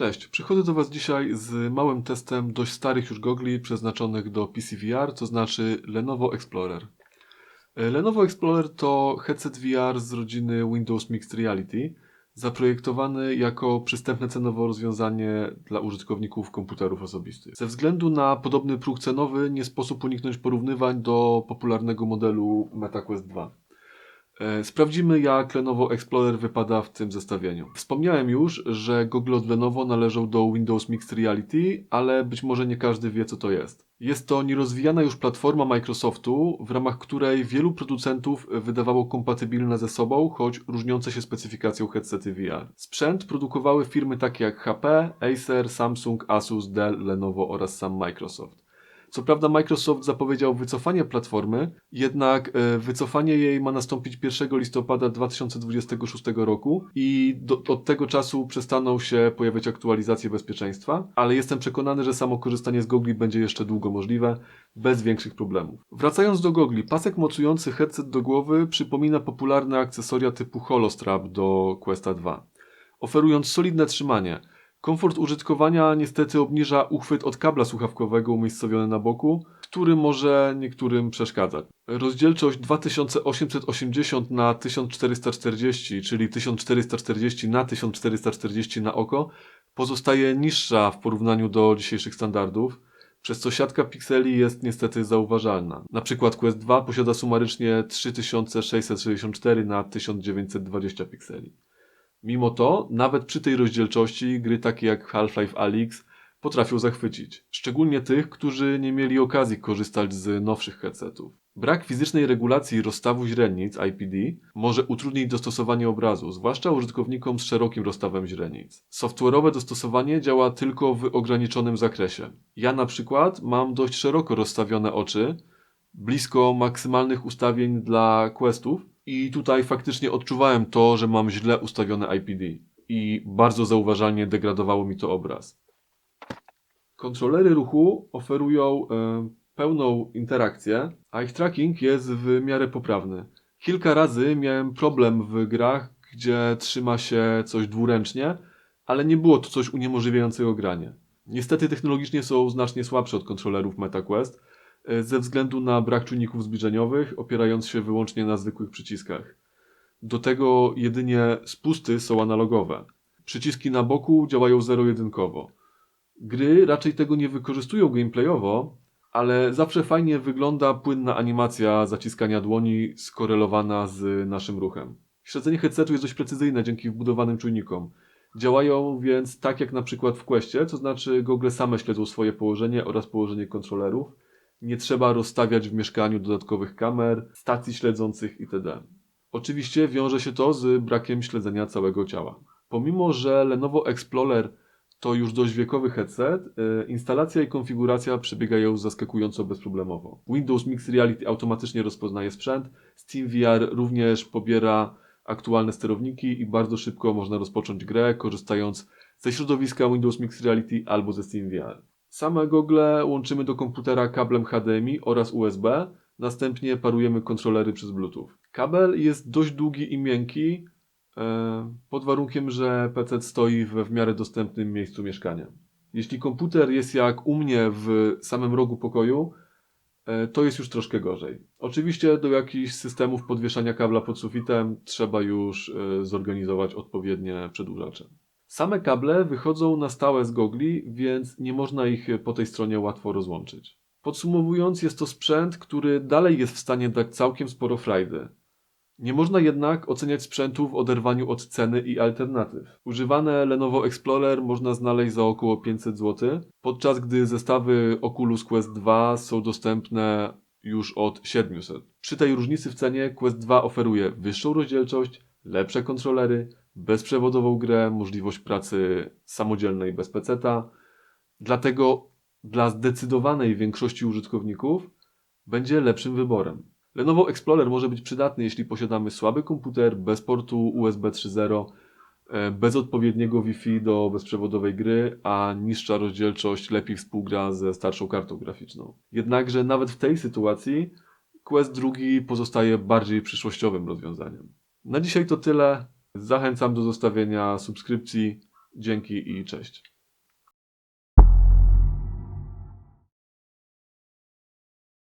Cześć, przychodzę do Was dzisiaj z małym testem dość starych już gogli przeznaczonych do PCVR, to znaczy Lenovo Explorer. E, Lenovo Explorer to headset VR z rodziny Windows Mixed Reality, zaprojektowany jako przystępne cenowo rozwiązanie dla użytkowników komputerów osobistych. Ze względu na podobny próg cenowy nie sposób uniknąć porównywań do popularnego modelu MetaQuest 2. E, Sprawdzimy, jak Lenovo Explorer wypada w tym zestawieniu. Wspomniałem już, że gogle od Lenovo należą do Windows Mixed Reality, ale być może nie każdy wie, co to jest. Jest to nierozwijana już platforma Microsoftu, w ramach której wielu producentów wydawało kompatybilne ze sobą, choć różniące się specyfikacją headsety VR. Sprzęt produkowały firmy takie jak HP, Acer, Samsung, Asus, Dell, Lenovo oraz sam Microsoft. Co prawda Microsoft zapowiedział wycofanie platformy, jednak e, wycofanie jej ma nastąpić 1 listopada 2026 roku i do, od tego czasu przestaną się pojawiać aktualizacje bezpieczeństwa, ale jestem przekonany, że samo korzystanie z gogli będzie jeszcze długo możliwe, bez większych problemów. Wracając do gogli, pasek mocujący headset do głowy przypomina popularne akcesoria typu Holostrap do Questa 2, oferując solidne trzymanie, Komfort użytkowania niestety obniża uchwyt od kabla słuchawkowego umiejscowiony na boku, który może niektórym przeszkadzać. Rozdzielczość 2880 na 1440, czyli 1440 na 1440 na oko, pozostaje niższa w porównaniu do dzisiejszych standardów, przez co siatka pikseli jest niestety zauważalna. Na przykład Quest 2 posiada sumarycznie 3664 na 1920 pikseli. Mimo to, nawet przy tej rozdzielczości, gry takie jak Half-Life Alyx potrafią zachwycić. Szczególnie tych, którzy nie mieli okazji korzystać z nowszych headsetów. Brak fizycznej regulacji rozstawu źrenic IPD może utrudnić dostosowanie obrazu, zwłaszcza użytkownikom z szerokim rozstawem źrenic. Software'owe dostosowanie działa tylko w ograniczonym zakresie. Ja na przykład mam dość szeroko rozstawione oczy, blisko maksymalnych ustawień dla questów, i tutaj faktycznie odczuwałem to, że mam źle ustawione IPD i bardzo zauważalnie degradowało mi to obraz. Kontrolery ruchu oferują e, pełną interakcję, a ich tracking jest w miarę poprawny. Kilka razy miałem problem w grach, gdzie trzyma się coś dwuręcznie, ale nie było to coś uniemożliwiającego granie. Niestety technologicznie są znacznie słabsze od kontrolerów MetaQuest, ze względu na brak czujników zbliżeniowych, opierając się wyłącznie na zwykłych przyciskach. Do tego jedynie spusty są analogowe. Przyciski na boku działają zero-jedynkowo. Gry raczej tego nie wykorzystują gameplayowo, ale zawsze fajnie wygląda płynna animacja zaciskania dłoni skorelowana z naszym ruchem. Śledzenie headsetu jest dość precyzyjne dzięki wbudowanym czujnikom. Działają więc tak jak na przykład w Questie, to znaczy gogle same śledzą swoje położenie oraz położenie kontrolerów, nie trzeba rozstawiać w mieszkaniu dodatkowych kamer, stacji śledzących itd. Oczywiście wiąże się to z brakiem śledzenia całego ciała. Pomimo, że Lenovo Explorer to już dość wiekowy headset, y, instalacja i konfiguracja przebiegają zaskakująco bezproblemowo. Windows Mixed Reality automatycznie rozpoznaje sprzęt, SteamVR również pobiera aktualne sterowniki i bardzo szybko można rozpocząć grę korzystając ze środowiska Windows Mixed Reality albo ze SteamVR. Same gogle łączymy do komputera kablem HDMI oraz USB, następnie parujemy kontrolery przez Bluetooth. Kabel jest dość długi i miękki, e, pod warunkiem, że PC stoi we w miarę dostępnym miejscu mieszkania. Jeśli komputer jest jak u mnie w samym rogu pokoju, e, to jest już troszkę gorzej. Oczywiście do jakichś systemów podwieszania kabla pod sufitem trzeba już e, zorganizować odpowiednie przedłużacze. Same kable wychodzą na stałe z gogli, więc nie można ich po tej stronie łatwo rozłączyć. Podsumowując, jest to sprzęt, który dalej jest w stanie dać całkiem sporo frajdy. Nie można jednak oceniać sprzętu w oderwaniu od ceny i alternatyw. Używane Lenovo Explorer można znaleźć za około 500 zł, podczas gdy zestawy Oculus Quest 2 są dostępne już od 700. Przy tej różnicy w cenie Quest 2 oferuje wyższą rozdzielczość, lepsze kontrolery, bezprzewodową grę, możliwość pracy samodzielnej bez peceta. Dlatego dla zdecydowanej większości użytkowników będzie lepszym wyborem. Lenovo Explorer może być przydatny, jeśli posiadamy słaby komputer bez portu USB 3.0, e, bez odpowiedniego Wi-Fi do bezprzewodowej gry, a niższa rozdzielczość lepiej współgra ze starszą kartą graficzną. Jednakże nawet w tej sytuacji Quest 2 pozostaje bardziej przyszłościowym rozwiązaniem. Na dzisiaj to tyle. Zachęcam do zostawienia subskrypcji. Dzięki i cześć.